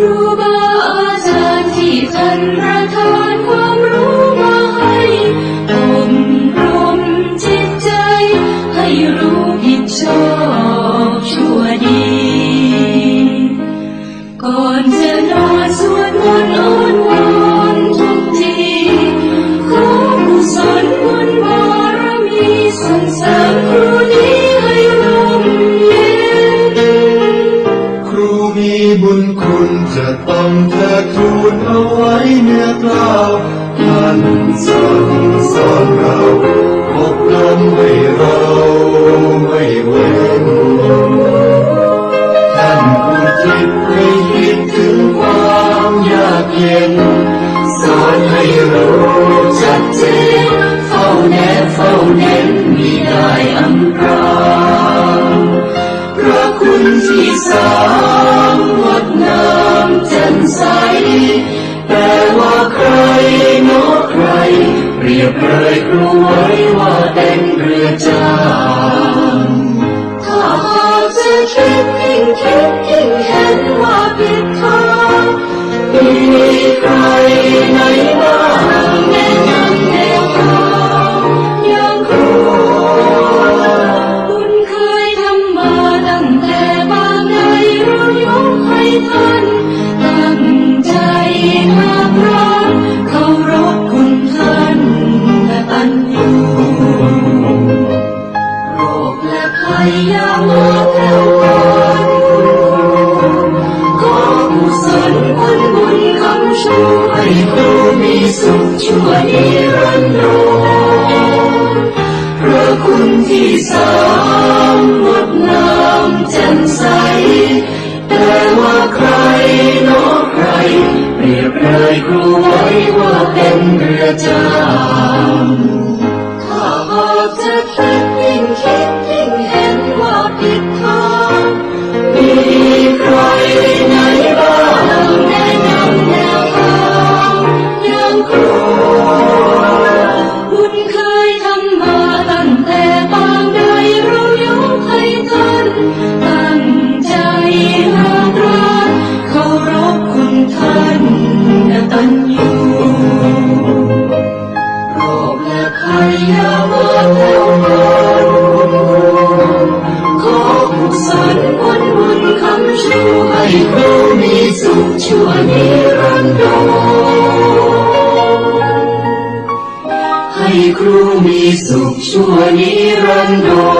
รูบาอาจารย์ที่ท่านประทานความรู้มาให้ องเทิดทูนเอาไว้เนื้อกล้าวท่านสั่งสอนเราอบรมให้เราไม่เว้นท่านผู้คิดให้คิดถึงความยากเย็น สอนให้รู้ชัดเจนเฝ้าแนบเฝ้าเน้นมีได้อำพราพระคุณที่สามงดงาม แจ่มใส แต่ว่าใครเนาะใครเปรียบเลยครูไว้ว่าเป็นเรือจ้างถ้าหากจะคิดยิ่งคิดยิ่งเห็นว่าผิดทางมีใครไหน สุขชั่วนิรันดรพระคุณที่สามงดงามแจ่มใส แต่ว่าใครนใคร เปรียบเลยครูไว้ว่าเป็นเรือจางถ้าหากจะคิดยิ่งคิด ครูมีสุขชั่วนิรันดร